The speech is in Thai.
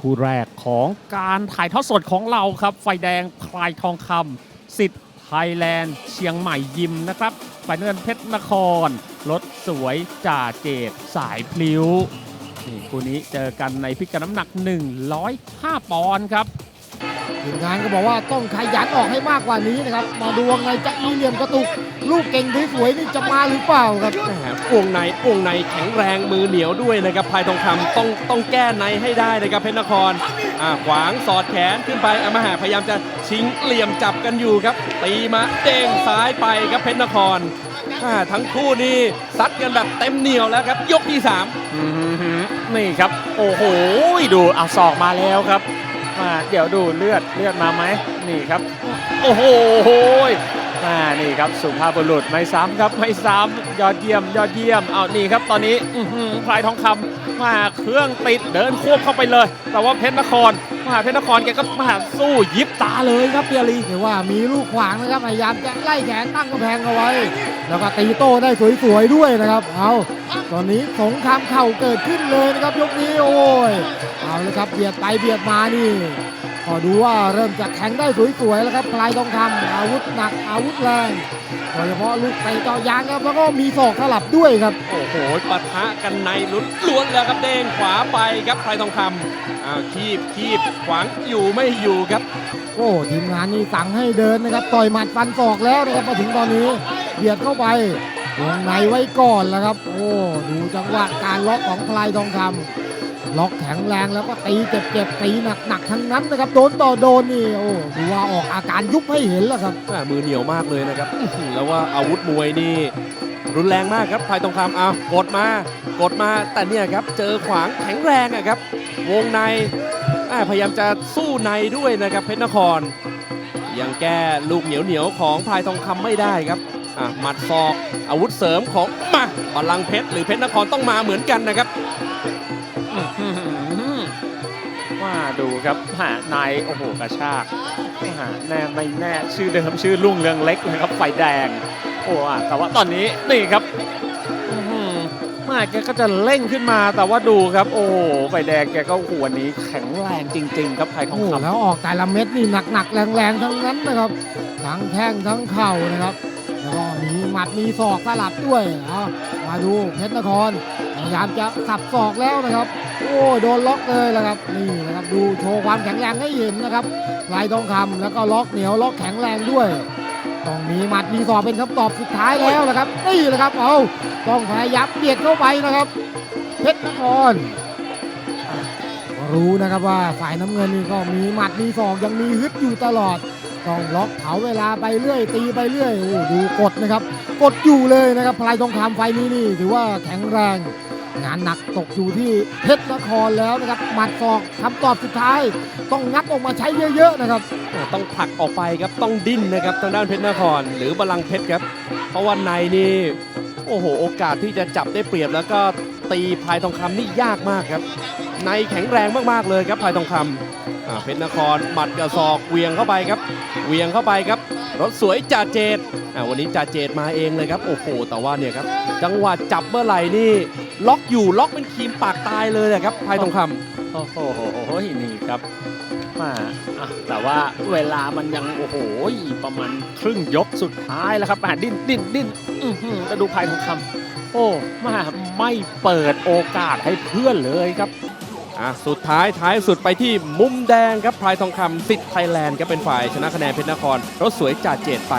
คู่แรกของการถ่ายทอดสดของเราครับ ไฟแดงพลายทองคำสิทธิ์ไทยแลนด์เชียงใหม่ยิมนะครับไฟเงินเพชรนครรถสวยจ่าเจดสายพลิ้วนี่คู่นี้เจอกันในพิกัดน้ำหนัก 105 ปอนด์ครับ ทีมงานก็บอกว่าต้องขยันออกให้มากกว่านี้นะครับ มาดูว่าไงจะมีเหลี่ยมกระตุก ลูกเก่งสวยๆนี่จะมาหรือเปล่าครับแหมวงในวงในแข็งแรงมือเหนียวด้วยนะครับพลายทองคำต้องต้องแก้ในให้ได้นะครับเพชรนครอ่าขวางสอดแขนขึ้นไปอามาหาพยายามจะชิงเหลี่ยมจับกันอยู่ครับ ตีมาเด้งซ้ายไปครับเพชรนครอ่าทั้งคู่นี่ซัดกันแบบเต็มเหนียวแล้วครับ ยกที่3อือหือนี่ครับ โอ้โหดูเอาศอกมาแล้วครับ มาเดี๋ยวดูเลือดเลือดมาไหมนี่ครับ โอ้โหอ่านี่ครับสุภาพบุรุษไม่ซ้ำครับไม่ซ้ำยอดเยี่ยม ยอดเยี่ยมเอานี่ครับตอนนี้อื้อหือพลายทองคำมาเครื่องติดเดินควบเข้าไปเลย แต่ว่าเพชรนครมาเพชรนครแกก็มาสู้ยิบตาเลยครับเปียรีเรียกว่ามีลูกขวางนะครับพยายามจะไล่แขนตั้งกำแพงเอาไว้ แล้วก็ตีโต้ได้สวยๆด้วยนะครับ เอาตอนนี้สงครามเข่าเกิดขึ้นเลยนะครับยกนี้โอ้ย เอาเลยครับเบียดไปเบียดมานี่พอดูว่าเริ่มจะแข็งได้สวยๆแล้วครับพลายทองคำอาวุธหนักอาวุธแรงโดยเฉพาะลูกเตะเจอยางครับแล้วก็มีศอกสลับด้วยครับ โอ้โหปะทะกันในลุ้นล้วนๆแล้วครับเด้งขวาไปครับพลายทองคำอ้าวคีบคีบขวางอยู่ไม่อยู่ครับ โอ้ทีมงานนี่สั่งให้เดินนะครับต่อยหมัดฟันศอกแล้วนะครับมาถึงตอนนี้ เบียดเข้าไปวงในไว้ก่อนแล้วครับ โอ้ดูจังหวะการล็อกของพลายทองคำล็อกแข็งแรงแล้วก็ตีเจ็บๆตีหนักๆทั้งนั้นนะครับโดนต่อโดนนี่โอ้ดูว่าออกอาการยุบให้เห็นแล้วครับอ่ามือเหนียวมากเลยนะครับอื้อหือแล้วว่าอาวุธมวยนี่ รุนแรงมากครับพลายทองคำเอากดมากดมาแต่เนี่ยครับเจอขวางแข็งแรงอะครับ วงในอ่าพยายามจะสู้ในด้วยนะครับเพชรนคร ยังแก้ลูกเหนียวเหนียวๆของพลายทองคำไม่ได้ครับ อะหมัดศอกอาวุธเสริมของมาบอลลังก์เพชรหรือเพชรนครต้องมาเหมือนกันนะครับอื้อหือว่าดูครับหานายโอ้โหกระชากหาแน่ไม่แน่ชื่อเดิมชื่อลุ่งเรืองเล็กนะครับไฟแดง โอ้อะแต่ว่าตอนนี้นี่ครับอื้อหือมาแกก็จะเร่งขึ้นมาแต่ว่าดูครับ โอ้โหไฟแดงแกก็หัวนี้แข็งแรงจริง ๆ ครับไทยทองโอ้คำแล้วออกแต่ละเม็ดนี่หนักๆแรงๆทั้งนั้นนะครับทั้งแข้งทั้งเข่านะครับ แล้วก็มีหมัดมีศอกสลับด้วยเอามาดูเพชรนครพยายามจะสับศอกแล้วนะครับ โอ้โดนล็อกเลยนะครับนี่นะครับดูโชว์ความแข็งแรงให้เห็นนะครับลายทองคำแล้วก็ล็อกเหนียวล็อกแข็งแรงด้วยต้องมีหมัดมีศอกเป็นคำตอบสุดท้ายแล้วนะครับนี่แหละครับเอาต้องพยายามเบียดเข้าไปนะครับเพชรนครรู้นะครับว่าฝ่ายน้ำเงินนี่ก็มีหมัดมีศอกยังมีฮึดอยู่ตลอด ต้องล็อกเผาเวลาไปเรื่อย ตีไปเรื่อยโอ้ดูกดนะครับ กดอยู่เลยนะครับพลายทองคำไฟนี้นี่ถือว่าแข็งแรง งานหนักตกอยู่ที่เพชรนครแล้วนะครับหมัดศอกคำตอบสุดท้าย ต้องงัดออกมาใช้เยอะๆนะครับ ต้องผลักออกไปครับต้องดิ้นนะครับทางด้านเพชรนคร หรือบอลลังก์เพชรครับ เพราะว่าในนี่โอ้โห โอกาสที่จะจับได้เปรียบแล้วก็ ตีพายทองคำนี่ยากมากครับ ในแข็งแรงมากๆเลยครับพายทองคำอ่าเพชรนครหมัดกระศอกเวียงเข้าไปครับเวียงเข้าไปครับ รถสวยจ่าเจดวันนี้จ่าเจดมาเองเลยครับโอ้โหแต่ว่าเนี่ยครับจังหวะจับเมื่อไหร่นี่ล็อกอยู่ล็อกเป็นครีมปากตายเลยนะครับพายทองคำโอ้โหนี่ครับมาแต่ว่าเวลามันยังโอ้โหประมาณครึ่งยกสุดท้ายแล้วครับอะดิ้นดิ้นดิ้นจะดูภายทองคำ โอ้มาไม่เปิดโอกาสให้เพื่อนเลยครับอะสุดท้ายท้ายสุดไปที่มุมแดงครับพลายทองคำสิทธิ์ไทยแลนด์ก็เป็นฝ่ายชนะคะแนนเพชรนครรถสวยจ่าเจดไป